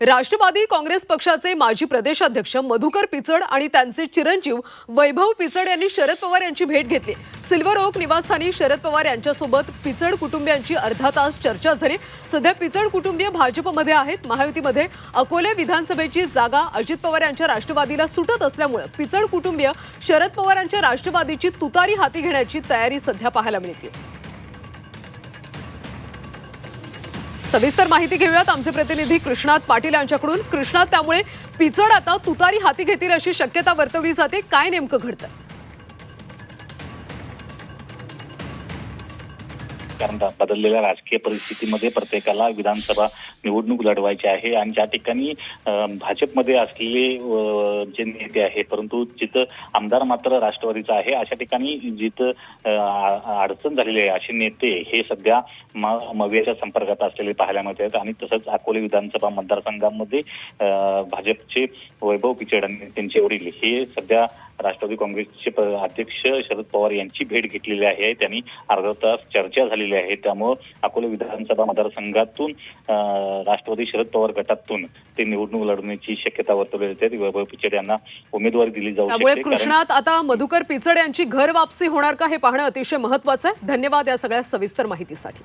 राष्ट्रवादी काँग्रेस पक्षाचे माजी प्रदेशाध्यक्ष मधुकर पिचड आणि त्यांचे चिरंजीव वैभव पिचड यांनी शरद पवार यांची भेट घेतली. सिल्वर ओक निवासस्थानी शरद पवार यांच्यासोबत पिचड कुटुंबियांची अर्धा तास चर्चा झाली. सध्या पिचड कुटुंबीय भाजपमध्ये आहेत. महायुतीमध्ये अकोले विधानसभेची जागा अजित पवार यांच्या राष्ट्रवादीला सुटत असल्यामुळे पिचड कुटुंबीय शरद पवार यांच्या राष्ट्रवादीची तुतारी हाती घेण्याची तयारी सध्या पाहायला मिळते. सविस्तर माहिती घेऊयात. आमचे प्रतिनिधी कृष्णात पाटील यांच्याकडून. कृष्णात त्यामुळे पिचड आता तुतारी हाती घेतील अशी शक्यता वर्तवली जाते. काय नेमकं घडतं? कारण बदललेल्या राजकीय परिस्थितीमध्ये प्रत्येकाला विधानसभा निवडणूक लढवायची आहे आणि ज्या ठिकाणी भाजपमध्ये असलेले जे नेते आहे परंतु जिथं आमदार मात्र राष्ट्रवादीचा आहे अशा ठिकाणी जिथं अडचण झालेली आहे असे नेते हे सध्या म- मवियाच्या संपर्कात असलेले पाहायला मिळत आहेत आणि तसंच अकोले विधानसभा मतदारसंघामध्ये भाजपचे वैभव पिचड आणि त्यांचे वडील हे सध्या राष्ट्रवादी काँग्रेसचे अध्यक्ष शरद पवार यांची भेट घेतलेली आहे. त्यांनी अर्धा तास चर्चा झालेली आहे. त्यामुळं अकोले विधानसभा मतदारसंघातून राष्ट्रवादी शरद पवार गटातून ते निवडणूक लढवण्याची शक्यता वर्तवली जाते वैभव पिचड यांना उमेदवारी दिली जाऊ शकते. कृष्णात आता मधुकर पिचड यांची घर वापसी होणार का हे पाहणं अतिशय महत्वाचं आहे. धन्यवाद या सगळ्या सविस्तर माहितीसाठी.